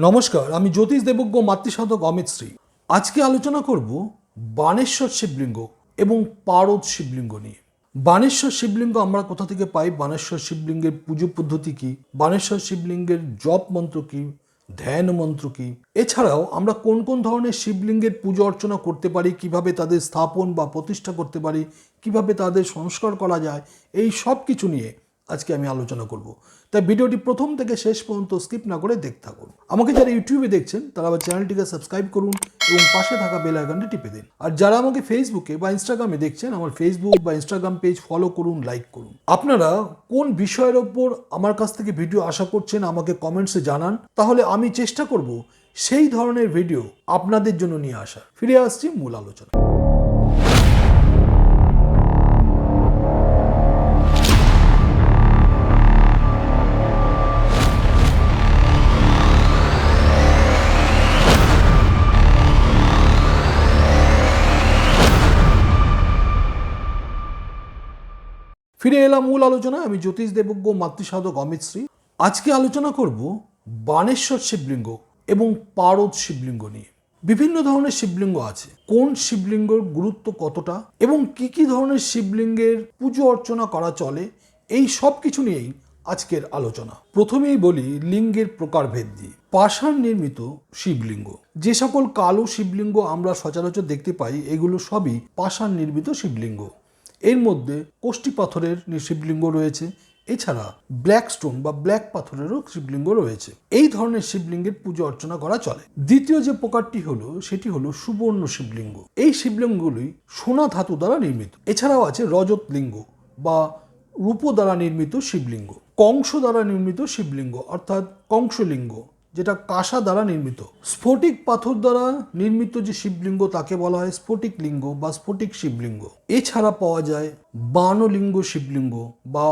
নমস্কার, আমি জ্যোতিষ দেবজ্ঞ মাতৃসাধক অমিত শ্রী। আজকে আলোচনা করব বানেশ্বর শিবলিঙ্গ এবং পারদ শিবলিঙ্গ নিয়ে। বানেশ্বর শিবলিঙ্গ আমরা কোথা থেকে পাই? বানেশ্বর শিবলিঙ্গের পুজো পদ্ধতি কী? বানেশ্বর শিবলিঙ্গের জপ মন্ত্র কী? ধ্যান মন্ত্র কি? এছাড়াও আমরা কোন কোন ধরনের শিবলিঙ্গের পুজো অর্চনা করতে পারি? কীভাবে তাদের স্থাপন বা প্রতিষ্ঠা করতে পারি? কীভাবে তাদের সংস্কার করা যায়? এই সব কিছু নিয়ে আজকে আমি আলোচনা করব। তাই ভিডিওটি প্রথম থেকে শেষ পর্যন্ত স্কিপ না করে দেখতে থাকুন। আমাকে যারা ইউটিউবে দেখছেন, তারা আমার চ্যানেলটিকে সাবস্ক্রাইব করুন এবং পাশে থাকা বেল আইকনটি টিপে দিন। আর যারা আমাকে ফেসবুকে বা ইনস্টাগ্রামে দেখছেন, আমার ফেসবুক বা ইনস্টাগ্রাম পেজ ফলো করুন লাইক করুন। আপনারা কোন বিষয়ের ওপর আমার কাছ থেকে ভিডিও আশা করছেন, আমাকে কমেন্টসে জানান, তাহলে আমি চেষ্টা করব সেই ধরনের ভিডিও আপনাদের জন্য নিয়ে আসা ফিরে আসছি মূল আলোচনা ফিরে এলাম মূল আলোচনা আমি জ্যোতিষ দেবজ্ঞ, মাতৃসাধক অমিত শ্রী। আজকে আলোচনা করব বানেশ্বর শিবলিঙ্গ এবং পারদ শিবলিঙ্গ নিয়ে। বিভিন্ন ধরনের শিবলিঙ্গ আছে। কোন শিবলিঙ্গর গুরুত্ব কতটা এবং কি কি ধরনের শিবলিঙ্গের পুজো অর্চনা করা চলে, এই সব কিছু নিয়েই আজকের আলোচনা। প্রথমেই বলি লিঙ্গের প্রকারভেদ দিয়ে পাষাণ নির্মিত শিবলিঙ্গ। যে সকল কালো শিবলিঙ্গ আমরা সচরাচর দেখতে পাই, এগুলো সবই পাষাণ নির্মিত শিবলিঙ্গ। এর মধ্যে কোষ্টি পাথরের শিবলিঙ্গ রয়েছে। এছাড়া ব্ল্যাক স্টোন বা ব্ল্যাক পাথরেরও শিবলিঙ্গ রয়েছে। এই ধরনের শিবলিঙ্গের পুজো অর্চনা করা চলে। দ্বিতীয় যে প্রকারটি হলো, সেটি হলো সুবর্ণ শিবলিঙ্গ। এই শিবলিঙ্গগুলি সোনা ধাতু দ্বারা নির্মিত। এছাড়াও আছে রজত লিঙ্গ বা রূপ দ্বারা নির্মিত শিবলিঙ্গ। কংস দ্বারা নির্মিত শিবলিঙ্গ, অর্থাৎ কংসলিঙ্গ। যেটা কাঁসা দ্বারা নির্মিত। স্ফটিক পাথর দ্বারা নির্মিত যে শিবলিঙ্গ, তাকে বলা হয় স্ফটিক লিঙ্গ বা স্ফটিক শিবলিঙ্গ। এছাড়া পাওয়া যায় বানলিঙ্গ শিবলিঙ্গ বা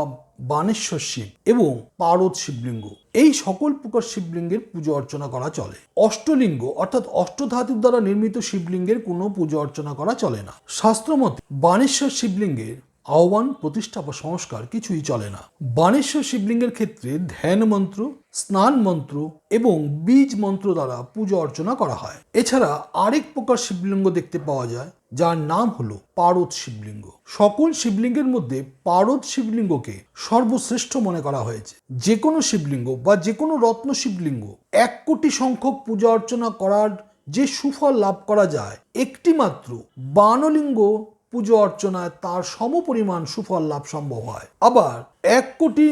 বানেশ্বর শিব এবং পারদ শিবলিঙ্গ। এই সকল প্রকার শিবলিঙ্গের পুজো অর্চনা করা চলে। অষ্টলিঙ্গ, অর্থাৎ অষ্টধাতুর দ্বারা নির্মিত শিবলিঙ্গের কোনো পুজো অর্চনা করা চলে না। শাস্ত্রমতে বানেশ্বর শিবলিঙ্গের আহ্বান, প্রতিষ্ঠা বা সংস্কার কিছুই চলে না। বানেশ্বর শিবলিঙ্গের ক্ষেত্রে ধ্যান মন্ত্র, স্নান মন্ত্র এবং বীজ মন্ত্র দ্বারা পুজো অর্চনা করা হয়। এছাড়া আরেক প্রকার শিবলিঙ্গ দেখতে পাওয়া যায়, যার নাম হলো পারদ শিবলিঙ্গ। সকল শিবলিঙ্গের মধ্যে পারদ শিবলিঙ্গকে সর্বশ্রেষ্ঠ মনে করা হয়েছে। যে কোনো শিবলিঙ্গ বা যে কোনো রত্ন শিবলিঙ্গ এক কোটি সংখ্যক পূজা অর্চনা করার যে সুফল লাভ করা যায় একটি মাত্র বানলিঙ্গ পুজো অর্চনায় তার সমপরিমাণ সুফল লাভ সম্ভব হয়। আবার এক কোটি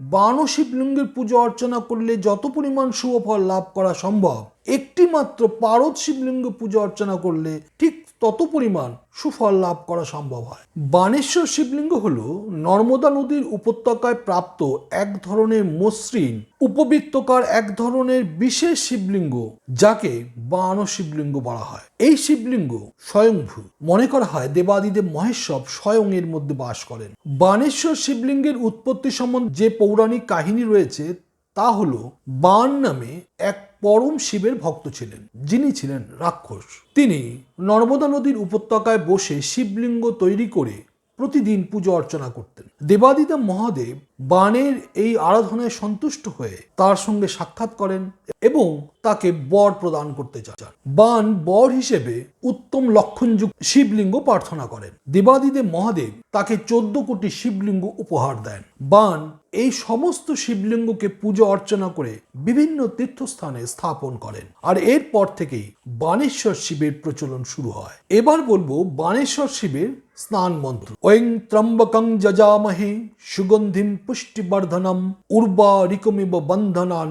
বান শিবলিঙ্গের পুজো অর্চনা করলে যত পরিমাণ সুফল লাভ করা সম্ভব একটি মাত্র পারদ শিবলিঙ্গ পূজা অর্চনা করলে ঠিক তত পরিমাণ সুফল লাভ করা সম্ভব হয়। বানেশ্বর শিবলিঙ্গ হল নর্মদা নদীর উপত্যকায় প্রাপ্ত এক ধরনের মসৃণ, উপবৃত্তকার এক ধরনের বিশেষ শিবলিঙ্গ যাকে বান শিবলিঙ্গ বলা হয়। এই শিবলিঙ্গ স্বয়ংভূ। মনে করা হয় দেবাদিদেব মহেশ্বর স্বয়ং এর মধ্যে বাস করেন। বানেশ্বর শিবলিঙ্গের উৎপত্তি সম্বন্ধে যে পৌরাণিক কাহিনী রয়েছে তা হলো বান নামে এক পরম শিবের ভক্ত ছিলেন, যিনি ছিলেন রাক্ষস। তিনি নর্মদা নদীর উপত্যকায় বসে শিবলিঙ্গ তৈরি করে প্রতিদিন পুজো অর্চনা করতেন। দেবাদিদেব মহাদেব বানের এই আরাধনায় সন্তুষ্ট হয়ে তার সঙ্গে সাক্ষাৎ করেন এবং তাকে বর প্রদান করতে চান। বান বর হিসেবে উত্তম লক্ষণযুক্ত শিবলিঙ্গ প্রার্থনা করেন। দেবাদিদেব মহাদেব তাকে চোদ্দ কোটি শিবলিঙ্গ উপহার দেন। বান এই সমস্ত শিবলিঙ্গকে পুজো অর্চনা করে বিভিন্ন তীর্থস্থানে স্থাপন করেন। আর এরপর থেকেই বানেশ্বর শিবের প্রচলন শুরু হয়। এবার বলব, বানেশ্বর শিবের স্নান মন্ত্র ওং ত্রম্বকং যজামহে সুগন্ধিম পুষ্টিবর্ধনম উর্বারিকমিব বন্ধনান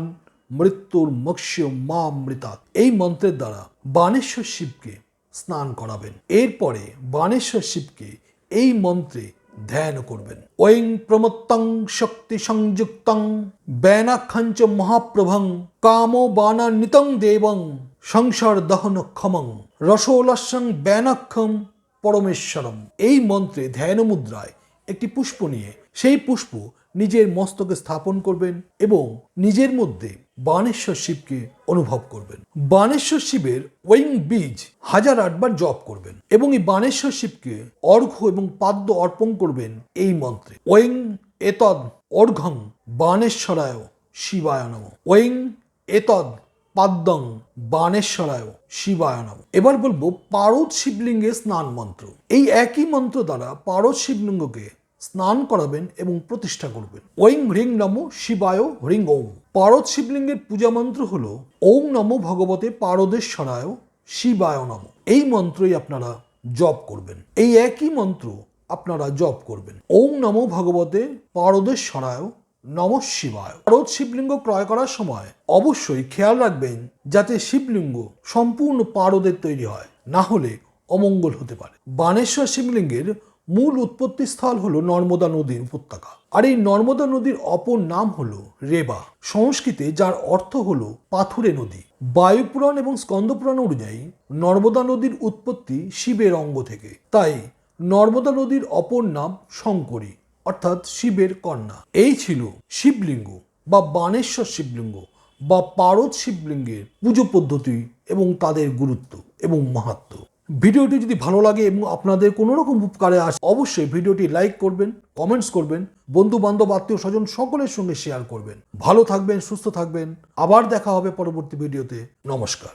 মৃত্যুর মক্ষ্য মা মৃতাৎ। এই মন্ত্রের দ্বারা বানেশ্বর শিবকে স্নান করাবেন। এরপরে বানেশ্বর শিবকে এই মন্ত্রে ধ্যান করবেন। ওং প্রমত্তং শক্তি সংযুক্তং ব্যানাক্ষঞ্চ মহাপ্রভং কামো বানান্বিতং দেবং সংসার দহন ক্ষমং রসোলস্যং ব্যানাক্ষম পরমেশ্বরম। এই মন্ত্রে ধ্যান মুদ্রায় একটি পুষ্প নিয়ে সেই পুষ্প নিজের মস্তকে স্থাপন করবেন এবং নিজের মধ্যে বানেশ্বর শিবকে অনুভব করবেন। বানেশ্বর শিবের ওয়িং বীজ হাজার আটবার জপ করবেন এবং এই বানেশ্বর শিবকে অর্ঘ্য এবং পাদ্য অর্পণ করবেন এই মন্ত্রে। ওয়িং এতদ অর্ঘং বানেশ্বরায় শিবায় নম। ওয়িং এতদ পাদ্যং বানেশ্বরায় শিবায় নম এবার বলব পারদ শিবলিঙ্গে স্নান মন্ত্র। এই একই মন্ত্র দ্বারা পারদ শিবলিঙ্গকে স্নান করাবেন এবং প্রতিষ্ঠা করবেন। ঐং হ্রিং নমো শিবায় হ্রিং ওম। পারদ শিবলিঙ্গের পূজা মন্ত্র হল ওং নমো ভগবতে পারদেশ্বরায় শিবায় নম এই মন্ত্রই আপনারা জপ করবেন। এই একই মন্ত্র আপনারা জপ করবেন। ওং নমো ভগবতে পারদেশ্বরায় নম শিবায়। শিবলিঙ্গ ক্রয় করার সময় অবশ্যই খেয়াল রাখবেন যাতে শিবলিঙ্গ সম্পূর্ণ পারদের তৈরি হয়, না হলে অমঙ্গল হতে পারে। বানেশ্বর শিবলিঙ্গের মূল উৎপত্তি স্থল হলো নর্মদা নদীর উপত্যকা। আর এই নর্মদা নদীর অপর নাম হলো রেবা। সংস্কৃতে যার অর্থ হলো পাথুরে নদী। বায়ুপুরাণ এবং স্কন্দপুরাণ অনুযায়ী নর্মদা নদীর উৎপত্তি শিবের অঙ্গ থেকে। তাই নর্মদা নদীর অপর নাম শঙ্করী। অর্থাৎ শিবের কন্যা। এই ছিল শিবলিঙ্গ বা বানেশ্বর শিবলিঙ্গ বা পারদ শিবলিঙ্গের পুজো পদ্ধতি এবং তাদের গুরুত্ব এবং মাহাত্ম্য ভিডিওটি যদি ভালো লাগে এবং আপনাদের কোনো রকম উপকারে আসে, অবশ্যই ভিডিওটি লাইক করবেন, কমেন্টস করবেন বন্ধু বান্ধব আত্মীয় স্বজন সকলের সঙ্গে শেয়ার করবেন। ভালো থাকবেন, সুস্থ থাকবেন। আবার দেখা হবে পরবর্তী ভিডিওতে। নমস্কার।